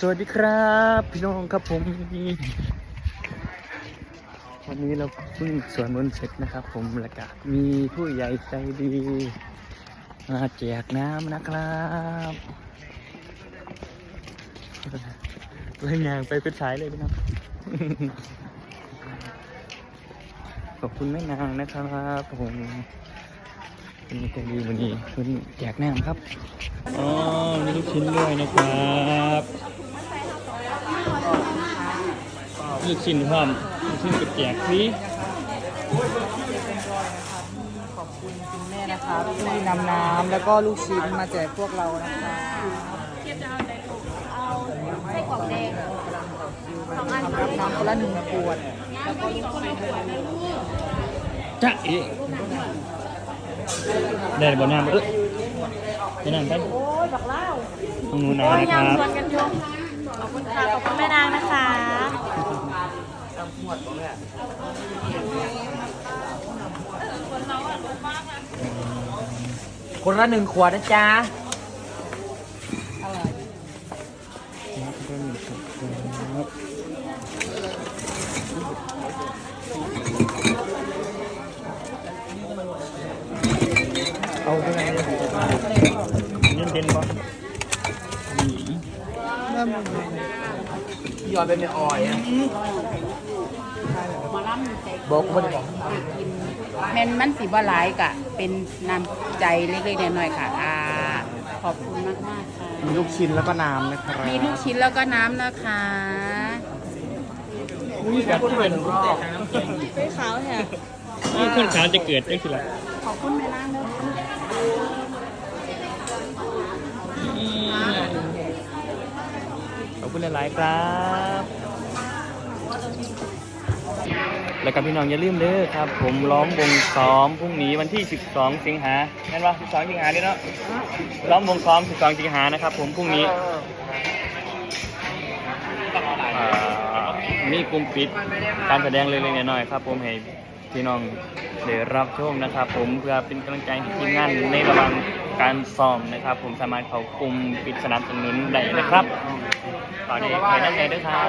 สวัสดีครับ พี่น้องครับผม วันนี้เราเพิ่งสวนมนต์เสร็จนะครับ ผมแล้วก็มีผู้ใหญ่ใจดีมาแจกน้ำนะครับเลยยางไปเป็นสายเลยพี่น้องขอบคุณแม่นางนะครับผม เป็นใจดีวันนี้คุณแจกน้ำครับอ๋อมีลูกชิ้นด้วยนะครับลูกชิ้นพร้อมลูกชิ้นกระแจกฟรีขอบคุณคุณแม่นะคะที่นำน้ำแล้วก็ลูกชิ้นมาแจกพวกเรานะคะไส้กรอกแดงสองอันรับน้ำคนละหนึ่งขวดแล้วก็มีคนละขวดนะลูกจ้าเอ๋ ได้บนน้ำเอ้ยไปนั่งไปโอ้ยบักเล่าน้องหนูนาโอ้ยนะคยำรับชวนกันชมขอบคุณค่ะขอบคุณแม่นางนะคะคนละหนึ่งขวดนะจ๊ะ เอาไปไหนเลยเย็นเย็นปะยอดเป็นไม่อ่อยอะบอกไม่ได้บอกแม่นมันสีบ่หลายกะ เป็นน้ำใจเล็กๆน้อยๆค่ะอ่าขอบคุณมากมากๆค่ะ มีลูกชิ้นแล้วก็น้ำนะครับ มีทุกชิ้นแล้วก็น้ำนะคะแบบเป็นไม่ขาวแฮะนี่คนขาวจะเกิดได้คืออะไรขอบคุณแม่นางเด้อ ขอบ คุณหลาย ๆ ครับ แล้วกับพี่น้องอย่าลืมเด้อครับ ผมล้อมวงซ้อมพรุ่งนี้วันที่ 12 สิงหาแม่นว่า12 สิงหานี่เนาะล้อมวงซ้อม 12 สิงหานะครับ ผมพรุ่งนี้อ่ามีกลุ่มปิดการแสดงเล็กๆน้อยๆครับ ผมให้ พี่น้องได้รับชมนะครับ ผมเพื่อเป็นกำลังใจให้ทีมงานในระหว่างการซ้อมนะครับ ผมสามารถเขากลุ่มปิดสนับสนุนได้นะครับตอนนี้ไปนั่นเองด้วยครับ